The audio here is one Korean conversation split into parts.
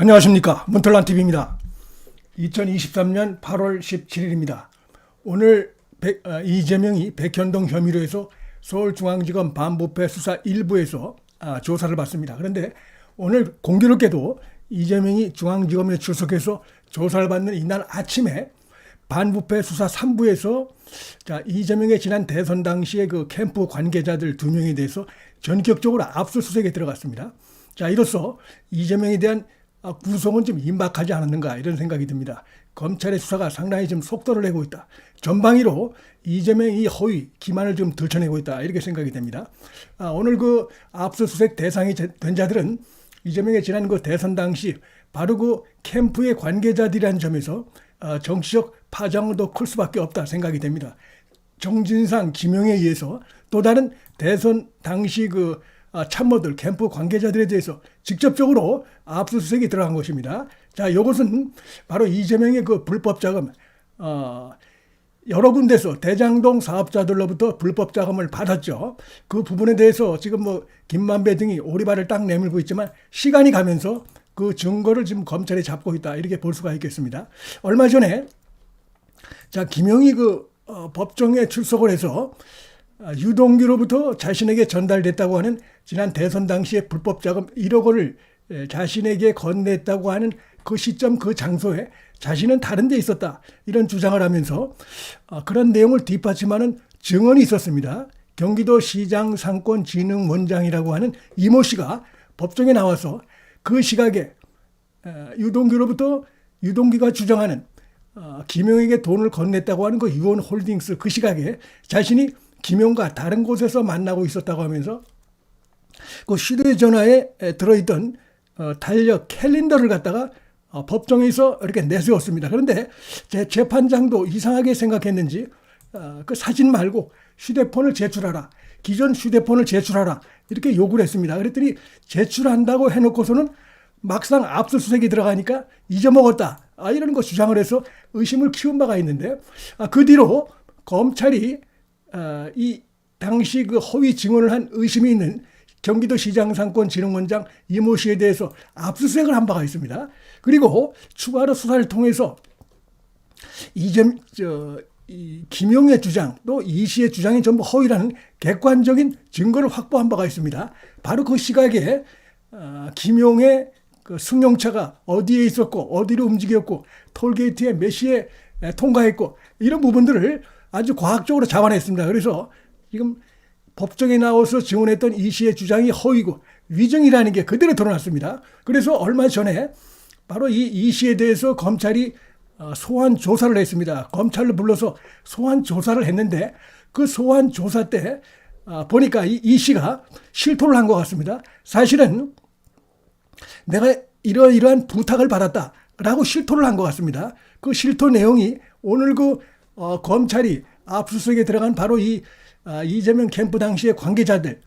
안녕하십니까 문털란TV입니다. 2023년 8월 17일입니다. 오늘 백- 아, 이재명이 백현동 혐의로 해서 서울중앙지검 반부패 수사 1부에서 아, 조사를 받습니다. 그런데 오늘 공교롭게도 이재명이 중앙지검에 출석해서 조사를 받는 이날 아침에 반부패 수사 3부에서 자, 이재명의 지난 대선 당시의 그 캠프 관계자들 두 명에 대해서 전격적으로 압수수색에 들어갔습니다. 자, 이로써 이재명에 대한 아, 구속은 좀 임박하지 않았는가 이런 생각이 듭니다. 검찰의 수사가 상당히 좀 속도를 내고 있다. 전방위로 이재명이 허위, 기만을 좀 들춰내고 있다. 이렇게 생각이 됩니다. 아, 오늘 그 압수수색 대상이 제- 된 자들은 이재명의 지난 그 대선 당시 바로 그 캠프의 관계자들이라는 점에서 아, 정치적 파장은 더클 수밖에 없다 생각이 됩니다. 정진상, 김용에 의해서 또 다른 대선 당시 그 아, 참모들, 캠프 관계자들에 대해서 직접적으로 압수수색이 들어간 것입니다. 자, 이것은 바로 이재명의 그 불법 자금, 어, 여러 군데서 대장동 사업자들로부터 불법 자금을 받았죠. 그 부분에 대해서 지금 뭐 김만배 등이 오리발을 딱 내밀고 있지만 시간이 가면서 그 증거를 지금 검찰이 잡고 있다 이렇게 볼 수가 있겠습니다. 얼마 전에 자 김영희 그 어, 법정에 출석을 해서 아, 유동규로부터 자신에게 전달됐다고 하는 지난 대선 당시의 불법 자금 1억 원을 에, 자신에게 건넸다고 하는 그 시점 그 장소에 자신은 다른 데 있었다 이런 주장을 하면서 아, 그런 내용을 뒷받침하는 증언이 있었습니다. 경기도 시장 상권 진흥원장이라고 하는 이모 씨가 법정에 나와서 그 시각에 어, 유동규로부터 유동규가 주장하는 어, 김용에게 돈을 건넸다고 하는 그 유원 홀딩스 그 시각에 자신이 김용과 다른 곳에서 만나고 있었다고 하면서 그 휴대전화에 에, 들어있던 어, 달력 캘린더를 갖다가 어, 법정에서 이렇게 내세웠습니다. 그런데 제 재판장도 이상하게 생각했는지 어, 그 사진 말고 휴대폰을 제출하라. 기존 휴대폰을 제출하라. 이렇게 요구를 했습니다. 그랬더니 제출한다고 해놓고서는 막상 압수수색이 들어가니까 잊어먹었다. 아, 이런 거 주장을 해서 의심을 키운 바가 있는데 아, 그 뒤로 검찰이 아, 이 당시 그 허위 증언을 한 의심이 있는 경기도 시장상권진흥원장 이모 씨에 대해서 압수수색을 한 바가 있습니다. 그리고 추가로 수사를 통해서 이점 저, 이 김용의 주장 또 이 씨의 주장이 전부 허위라는 객관적인 증거를 확보한 바가 있습니다. 바로 그 시각에 어, 김용의 그 승용차가 어디에 있었고 어디로 움직였고 톨게이트에 몇 시에 에, 통과했고 이런 부분들을 아주 과학적으로 잡아냈습니다. 그래서 지금 법정에 나와서 증언했던 이 씨의 주장이 허위고 위증이라는 게 그대로 드러났습니다. 그래서 얼마 전에 바로 이 이 씨에 대해서 검찰이 어, 소환 조사를 했습니다. 검찰을 불러서 소환 조사를 했는데 그 소환 조사 때 아, 보니까 이, 이 씨가 실토를 한 것 같습니다. 사실은 내가 이러이러한 부탁을 받았다라고 실토를 한 것 같습니다. 그 실토 내용이 오늘 그 어, 검찰이 압수수색에 들어간 바로 이 아, 이재명 캠프 당시의 관계자들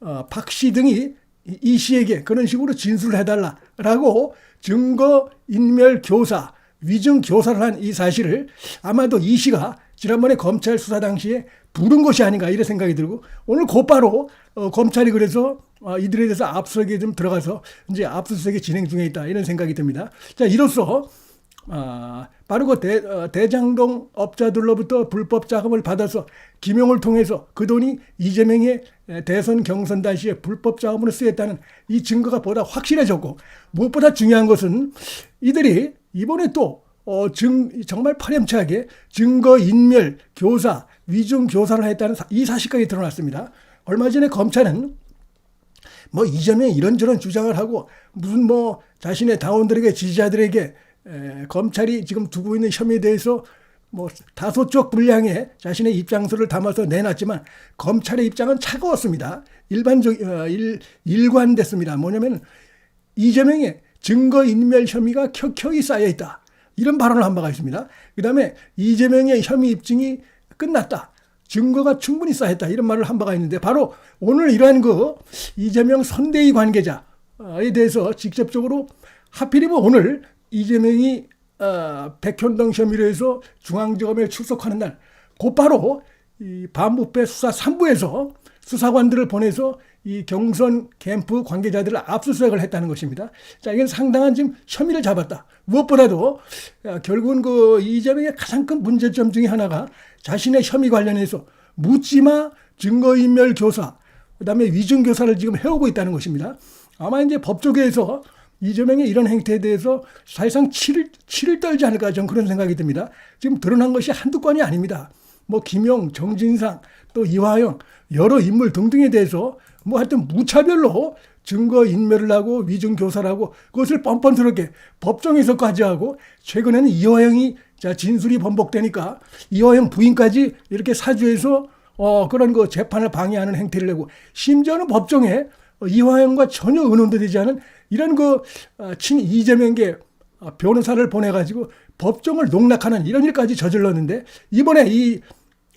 어, 박씨 등이 이- 이 씨에게 그런 식으로 진술을 해달라라고 증거 인멸 교사 위증 교사를 한 이 사실을 아마도 이 씨가 지난번에 검찰 수사 당시에 부른 것이 아닌가 이런 생각이 들고 오늘 곧바로 어, 검찰이 그래서 어, 이들에 대해서 압수수색에 좀 들어가서 이제 압수수색이 진행 중에 있다 이런 생각이 듭니다. 자 이로써 아, 그 대, 어, 대장동 업자들로부터 불법 자금을 받아서 김용을 통해서 그 돈이 이재명의 에, 대선 경선 당시에 불법 자금으로 쓰였다는 이 증거가 보다 확실해졌고 무엇보다 중요한 것은 이들이 이번에 또 어, 증, 정말 파렴치하게 증거 인멸, 교사, 위증 교사를 했다는 사- 이 사실까지 드러났습니다. 얼마 전에 검찰은 뭐 이재명이 이런저런 주장을 하고 무슨 뭐 자신의 당원들에게 지지자들에게 에, 검찰이 지금 두고 있는 혐의에 대해서 뭐 다소 쪽 분량의 자신의 입장서를 담아서 내놨지만 검찰의 입장은 차가웠습니다. 일반적 어, 일, 일관됐습니다. 뭐냐면 이재명의 증거 인멸 혐의가 켜켜이 쌓여 있다. 이런 발언을 한 바가 있습니다. 그다음에 이재명의 혐의 입증이 끝났다. 증거가 충분히 쌓였다. 이런 말을 한 바가 있는데 바로 오늘 이러한 그 이재명 선대위 관계자에 대해서 직접적으로 하필이면 오늘 이재명이 어, 백현동 혐의로 해서 중앙지검에 출석하는 날 곧바로 이 반부패 수사 3부에서 수사관들을 보내서 이 경선 캠프 관계자들을 압수수색을 했다는 것입니다. 자, 이건 상당한 지금 혐의를 잡았다. 무엇보다도 야, 결국은 그 이재명의 가장 큰 문제점 중에 하나가 자신의 혐의 관련해서 묻지마 증거인멸 교사, 그 다음에 위증 교사를 지금 해오고 있다는 것입니다. 아마 이제 법조계에서 이재명의 이런 행태에 대해서 사실상 치를, 치를 떨지 않을까 저는 그런 생각이 듭니다. 지금 드러난 것이 한두 건이 아닙니다. 뭐 김용, 정진상, 또 이화영 여러 인물 등등에 대해서 뭐 하여튼 무차별로 증거 인멸을 하고 위증 교사를 하고 그것을 뻔뻔스럽게 법정에서까지 하고 최근에는 이화영이 자 진술이 번복되니까 이화영 부인까지 이렇게 사주해서 어 그런 그 재판을 방해하는 행태를 내고 심지어는 법정에 어, 이화영과 전혀 의논도 되지 않은 이런 그 친 이재명계 어, 변호사를 보내가지고 법정을 농락하는 이런 일까지 저질렀는데 이번에 이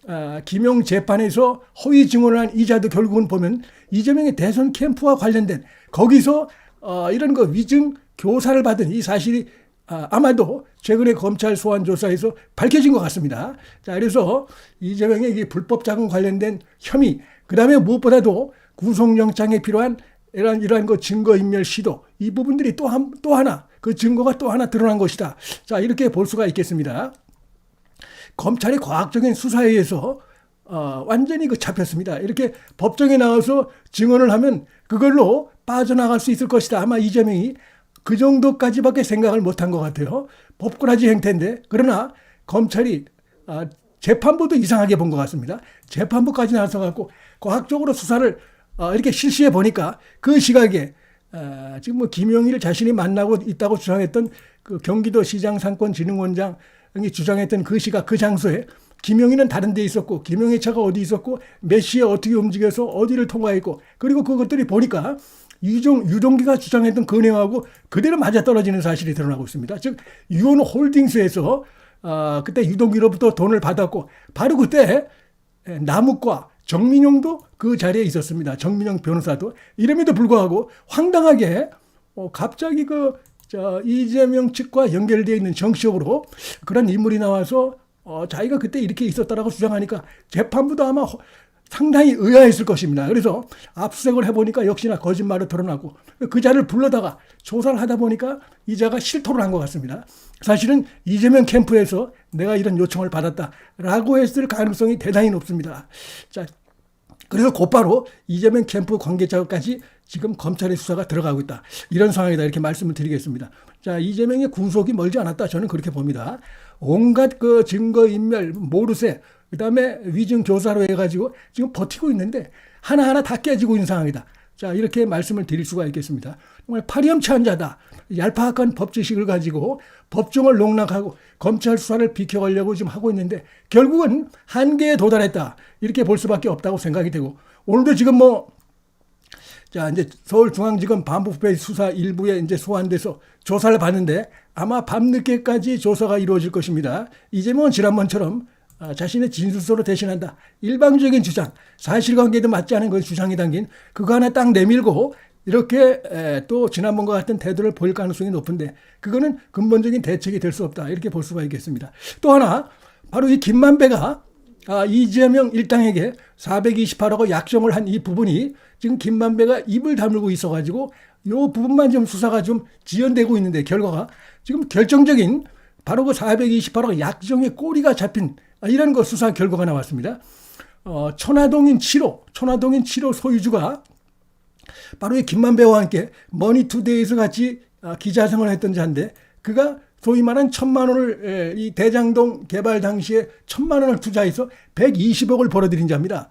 아, 김용 재판에서 허위 증언을 한 이자도 결국은 보면 이재명의 대선 캠프와 관련된 거기서 어, 이런 그 위증 교사를 받은 이 사실이 아, 아마도 최근에 검찰 소환 조사에서 밝혀진 것 같습니다. 자, 그래서 이재명의 이 불법 자금 관련된 혐의, 그 다음에 무엇보다도 구속영장에 필요한 이러한, 이러한 그 증거인멸 시도, 이 부분들이 또 한, 또 하나, 그 증거가 또 하나 드러난 것이다. 자, 이렇게 볼 수가 있겠습니다. 검찰의 과학적인 수사에 의해서 어, 완전히 그 잡혔습니다. 이렇게 법정에 나와서 증언을 하면 그걸로 빠져나갈 수 있을 것이다. 아마 이재명이 그 정도까지밖에 생각을 못한 것 같아요. 법꾸라지 행태인데 그러나 검찰이 아, 재판부도 이상하게 본 것 같습니다. 재판부까지 나서 갖고 과학적으로 수사를 어, 이렇게 실시해 보니까 그 시각에 어, 지금 뭐 김용일 자신이 만나고 있다고 주장했던 그 경기도 시장 상권진흥원장이 주장했던 그 시각 그 장소에 김용희는 다른 데 있었고 김용희 차가 어디 있었고 몇 시에 어떻게 움직여서 어디를 통과했고 그리고 그것들이 보니까 유종, 유동기가 주장했던 그 내용하고 그대로 맞아떨어지는 사실이 드러나고 있습니다. 즉 유온 홀딩스에서 어, 그때 유동기로부터 돈을 받았고 바로 그때 남욱과 정민용도 그 자리에 있었습니다. 정민용 변호사도 이름에도 불구하고 황당하게 어, 갑자기 그 저, 이재명 측과 연결되어 있는 정치적으로 그런 인물이 나와서 어, 자기가 그때 이렇게 있었다라고 주장하니까 재판부도 아마 허- 상당히 의아했을 것입니다. 그래서 압수색을 해보니까 역시나 거짓말을 드러나고 그 자를 불러다가 조사를 하다 보니까 이 자가 실토를 한 것 같습니다. 사실은 이재명 캠프에서 내가 이런 요청을 받았다라고 했을 가능성이 대단히 높습니다. 자, 그래서 곧바로 이재명 캠프 관계자까지 지금 검찰의 수사가 들어가고 있다. 이런 상황이다. 이렇게 말씀을 드리겠습니다. 자, 이재명의 구속이 멀지 않았다. 저는 그렇게 봅니다. 온갖 그 증거인멸, 모르쇠, 그 다음에 위증 교사로 해가지고 지금 버티고 있는데 하나하나 다 깨지고 있는 상황이다. 자, 이렇게 말씀을 드릴 수가 있겠습니다. 정말 파렴치한 자다. 얄팍한 법지식을 가지고 법정을 농락하고 검찰 수사를 비켜가려고 지금 하고 있는데 결국은 한계에 도달했다. 이렇게 볼 수밖에 없다고 생각이 되고 오늘도 지금 뭐 자, 이제 서울중앙지검 반부패 수사 일부에 이제 소환돼서 조사를 받는데 아마 밤늦게까지 조사가 이루어질 것입니다. 이재명은 지난번처럼 아, 자신의 진술서로 대신한다. 일방적인 주장, 사실관계도 맞지 않은 그 주장이 담긴 그거 하나 딱 내밀고 이렇게 에, 또 지난번과 같은 태도를 보일 가능성이 높은데 그거는 근본적인 대책이 될 수 없다. 이렇게 볼 수가 있겠습니다. 또 하나 바로 이 김만배가 아, 이재명 일당에게 428억 약정을 한 이 부분이 지금 김만배가 입을 다물고 있어가지고 이 부분만 좀 수사가 좀 지연되고 있는데 결과가 지금 결정적인 바로 그 428억 약정의 꼬리가 잡힌 아, 이런 거 수사 결과가 나왔습니다. 어, 천화동인 7호, 천화동인 7호 소유주가 바로 이 김만배와 함께 머니투데이에서 같이 아, 기자 생활을 했던 자인데 그가 소위 말한 천만 원을 에, 이 대장동 개발 당시에 천만 원을 투자해서 120억을 벌어들인 자입니다.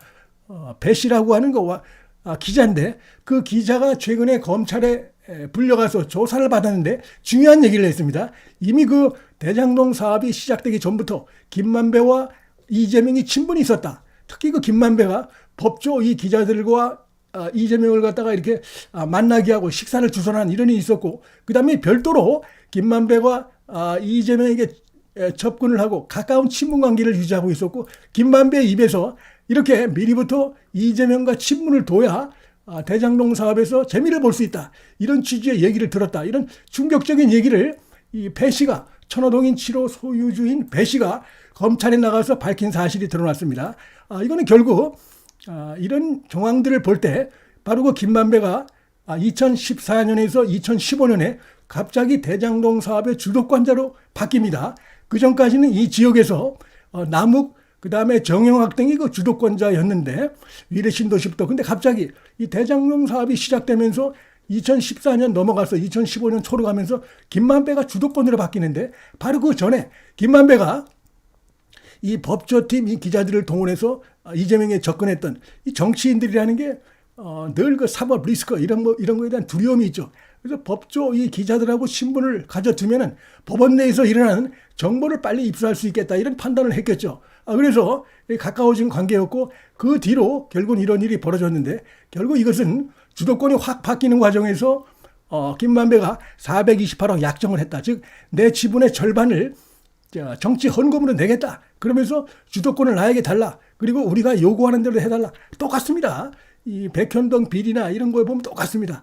어, 배 씨라고 하는 거와 아, 기자인데 그 기자가 최근에 검찰에 에, 불려가서 조사를 받았는데 중요한 얘기를 했습니다. 이미 그 대장동 사업이 시작되기 전부터 김만배와 이재명이 친분이 있었다. 특히 그 김만배가 법조 이 기자들과 아, 이재명을 갖다가 이렇게 아, 만나게 하고 식사를 주선한 이런 일이 있었고 그다음에 별도로 김만배가 아, 이재명에게 에, 접근을 하고 가까운 친분 관계를 유지하고 있었고 김만배 입에서 이렇게 미리부터 이재명과 친분을 둬야 아, 대장동 사업에서 재미를 볼 수 있다 이런 취지의 얘기를 들었다 이런 충격적인 얘기를 이 배 씨가 천호동인 7호 소유주인 배 씨가 검찰에 나가서 밝힌 사실이 드러났습니다. 아, 이거는 결국 아, 이런 정황들을 볼 때 바로 그 김만배가 아, 2014년에서 2015년에 갑자기 대장동 사업의 주도권자로 바뀝니다. 그 전까지는 이 지역에서 어, 남욱 그 다음에 정영학 등이 그 주도권자였는데 위례 신도시부터 근데 갑자기 이 대장동 사업이 시작되면서 2014년 넘어가서 2015년 초로 가면서 김만배가 주도권으로 바뀌는데 바로 그 전에 김만배가 이 법조팀 이 기자들을 동원해서 이재명에 접근했던 이 정치인들이라는 게 어, 늘 그 사법 리스크 이런 거 이런 거에 대한 두려움이 있죠. 그래서 법조 이 기자들하고 신분을 가져두면은 법원 내에서 일어나는 정보를 빨리 입수할 수 있겠다 이런 판단을 했겠죠. 아, 그래서 이 가까워진 관계였고 그 뒤로 결국 이런 일이 벌어졌는데 결국 이것은 주도권이 확 바뀌는 과정에서 어, 김만배가 428억 약정을 했다. 즉 내 지분의 절반을 자, 정치 헌금으로 내겠다. 그러면서 주도권을 나에게 달라. 그리고 우리가 요구하는 대로 해달라. 똑같습니다. 이 백현동 비리나 이런 거에 보면 똑같습니다.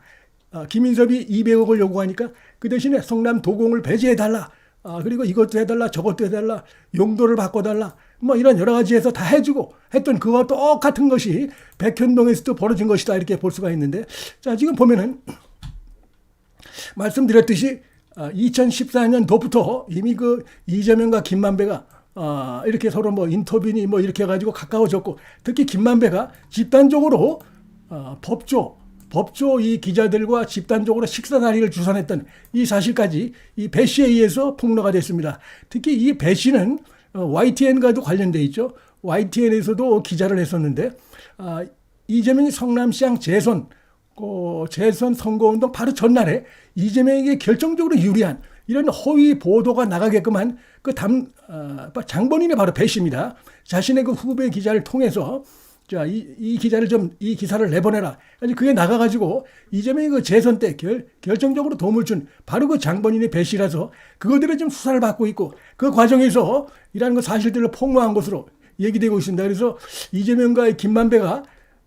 아, 김인섭이 200억을 요구하니까 그 대신에 성남 도공을 배제해달라. 아, 그리고 이것도 해달라, 저것도 해달라, 용도를 바꿔달라. 뭐 이런 여러 가지에서 다 해주고 했던 그와 똑같은 것이 백현동에서도 벌어진 것이다. 이렇게 볼 수가 있는데. 자, 지금 보면은 말씀드렸듯이 2014년도부터 이미 그 이재명과 김만배가 아, 이렇게 서로 뭐 인터뷰니 뭐 이렇게 해가지고 가까워졌고 특히 김만배가 집단적으로 어, 법조 법조 이 기자들과 집단적으로 식사 자리를 주선했던 이 사실까지 이 배 씨에 의해서 폭로가 됐습니다. 특히 이 배 씨는 어, YTN과도 관련돼 있죠. YTN에서도 기자를 했었는데 아, 이재명이 성남시장 재선 그 재선 선거운동 바로 전날에 이재명에게 결정적으로 유리한 이런 허위 보도가 나가게끔 한 그 담, 어, 장본인의 바로 배 씨입니다. 자신의 그 후배 기자를 통해서 자, 이, 이 기자를 좀, 이 기사를 내보내라. 그게 나가가지고, 이재명이 그 재선 때 결, 결정적으로 도움을 준 바로 그 장본인의 배 씨라서 그것들을 좀 수사를 받고 있고, 그 과정에서 이러한 그 사실들을 폭로한 것으로 얘기되고 있습니다. 그래서 이재명과 김만배가,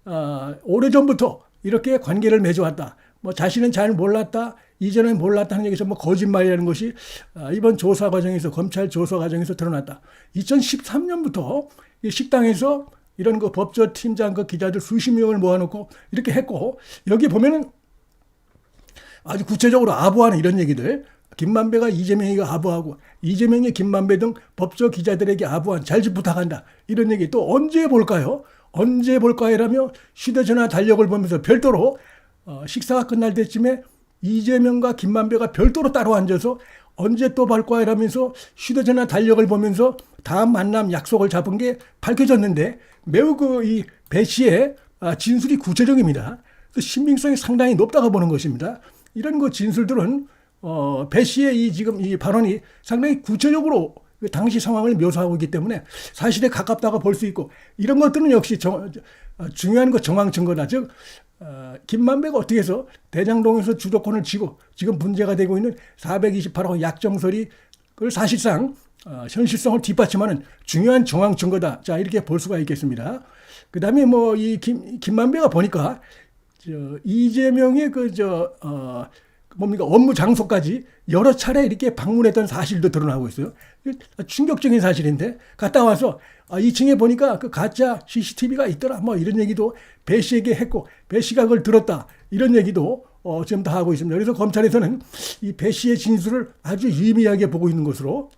어, 오래전부터 이렇게 관계를 맺어왔다. 뭐 자신은 잘 몰랐다. 이전엔 몰랐다는 얘기 전부 거짓말이라는 것이 아, 이번 조사 과정에서 검찰 조사 과정에서 드러났다. 2013년부터 이 식당에서 이런 그 법조 팀장 그 기자들 수십 명을 모아놓고 이렇게 했고 여기 보면은 아주 구체적으로 아부하는 이런 얘기들. 김만배가 이재명이가 아부하고 이재명이 김만배 등 법조 기자들에게 아부한 잘 좀 부탁한다. 이런 얘기 또 언제 볼까요? 언제 볼까요라며 휴대전화 달력을 보면서 별도로 어, 식사가 끝날 때쯤에 이재명과 김만배가 별도로 따로 앉아서 언제 또 볼까요라면서 휴대전화 달력을 보면서 다음 만남 약속을 잡은 게 밝혀졌는데 매우 그 이배 씨의 아, 진술이 구체적입니다. 그 신빙성이 상당히 높다고 보는 것입니다. 이런 그 진술들은 어, 배 씨의 이 지금 이 발언이 상당히 구체적으로 그 당시 상황을 묘사하고 있기 때문에 사실에 가깝다고 볼 수 있고 이런 것들은 역시 정, 어, 중요한 거 정황 증거다. 즉 어, 김만배가 어떻게 해서 대장동에서 주도권을 쥐고 지금 문제가 되고 있는 428호 약정설이 그걸 사실상 어, 현실성을 뒷받침하는 중요한 정황 증거다. 자 이렇게 볼 수가 있겠습니다. 그다음에 뭐이김 김만배가 보니까 저 이재명의 그저 어, 뭡니까 업무 장소까지 여러 차례 이렇게 방문했던 사실도 드러나고 있어요. 충격적인 사실인데 갔다 와서 아, 2층에 보니까 그 가짜 CCTV가 있더라 뭐 이런 얘기도 배 씨에게 했고 배 씨가 그걸 들었다 이런 얘기도 어, 지금 다 하고 있습니다. 그래서 검찰에서는 이 배 씨의 진술을 아주 유의미하게 보고 있는 것으로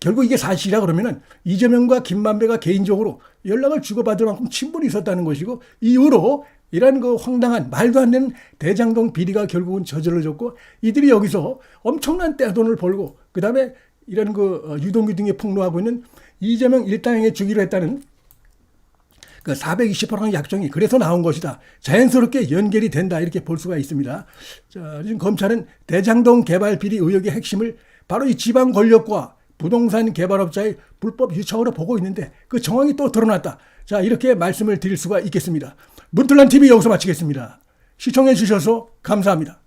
결국 이게 사실이라 그러면은 이재명과 김만배가 개인적으로 연락을 주고받을 만큼 친분이 있었다는 것이고 이후로 이런 그 황당한 말도 안 되는 대장동 비리가 결국은 저질러졌고 이들이 여기서 엄청난 떼돈을 벌고 그 다음에 이런 그 어, 유동규 등에 폭로하고 있는 이재명 일당에게 주기로 했다는 그 420억 약정이 그래서 나온 것이다. 자연스럽게 연결이 된다. 이렇게 볼 수가 있습니다. 자, 지금 검찰은 대장동 개발 비리 의혹의 핵심을 바로 이 지방 권력과 부동산 개발업자의 불법 유착으로 보고 있는데 그 정황이 또 드러났다. 자, 이렇게 말씀을 드릴 수가 있겠습니다. 문틀란 TV 여기서 마치겠습니다. 시청해 주셔서 감사합니다.